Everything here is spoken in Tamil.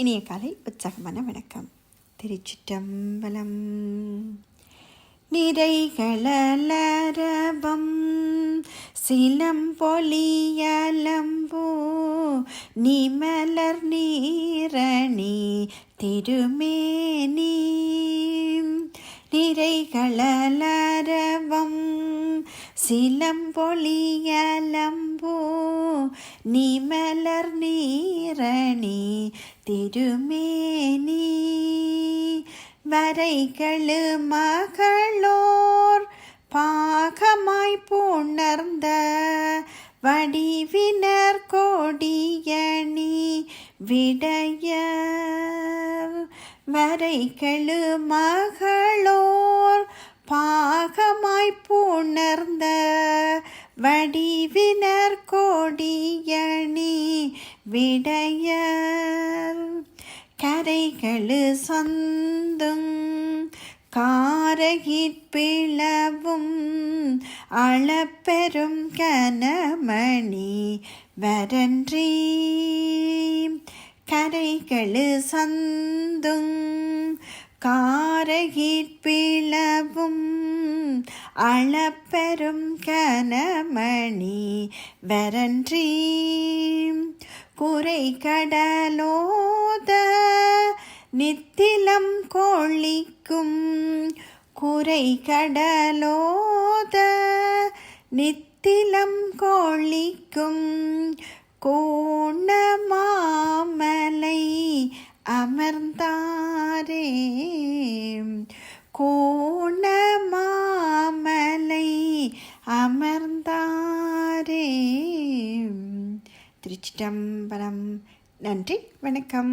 இனிய காலை உற்சாகமான வணக்கம். திருச்சிற்றம்பலம். நிறைகளரபம் சிலம்பொலியலம்போ நிமலர் நீரணி திருமேனி. நிறைகளரவம் சிலம்பொலியலம்போ നിമലർ നീരണി തിരുമേനി. വരൈകൾ മകളോർ പാകമായി പുണർന്ന വടിവിനർ കൊടിയണി വിടയ വരൈകൾ മകളോർ പാകമായി പുണർന്ന വടിവിനർ கோடியணி விடையர். கரைகளு சந்தும் காரகிற்பிளவும் அளப்பெரும் கனமணி வரன்றி. கரைகளு சந்தும் காரகிற்பிளவும் அளப்பெரும் கனமணி வரன்றி குறை கடலோத நித்திலம் கோழிக்கும் குறை கடலோத நித்திலம் கோழிக்கும் கோணமாமலை அமர்ந்தாரே. கோணமாமலை அமர்ந்தாரே திருச்சிட்டம்பலம் நன்றி வணக்கம்